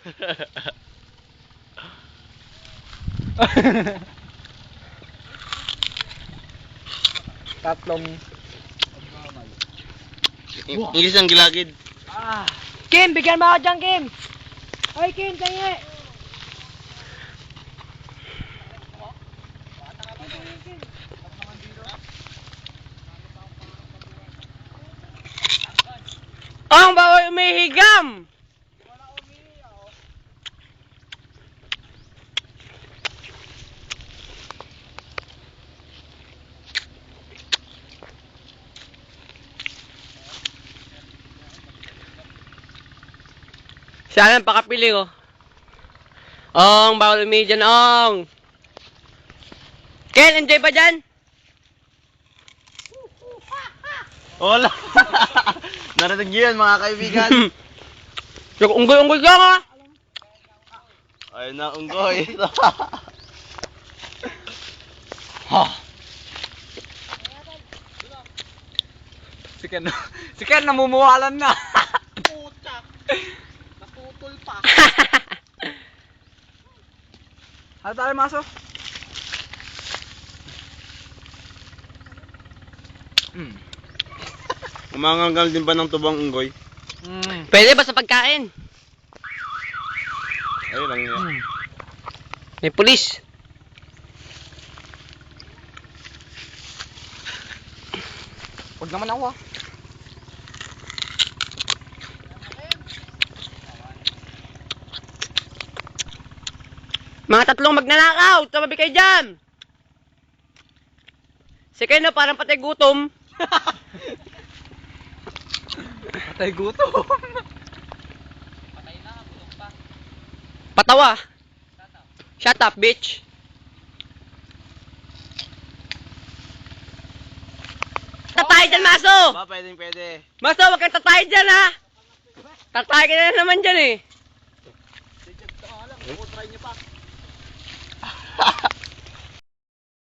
Tatlong... Ingles ang gilagid. Ah! Kim, bigyan mo ako dyan, Kim. Ay, Kim, kaya. Ang bawal umihigam! Lang pakapili ko. Ong, bawal umihi dyan, Ong! Ken, enjoy ba dyan? Wala. Narinig niyo yan mga kaibigan. Yung unggoy-unggoy ka nga! Ay na unggoy. Ha! Si Ken, si Ken namumuwalan na. Putak. Pa. Ano tayo maso? Hmm. Umanganggal din ba ng tubang unggoy? Mm. Pwede ba sa pagkain? Ayun lang yan. Hmm. May pulis. Huwag naman ako ah. Mga tatlong magnanakaw! Tumabi kayo dyan! Si Keno parang patay gutom. Patay gutom. Patawa. Shut up, bitch. Tatay dyan, Maso! Ba, pwedeng pwede. Maso, wag kang tatay dyan, ha? Tatay ka na naman dyan, eh. Ha ha!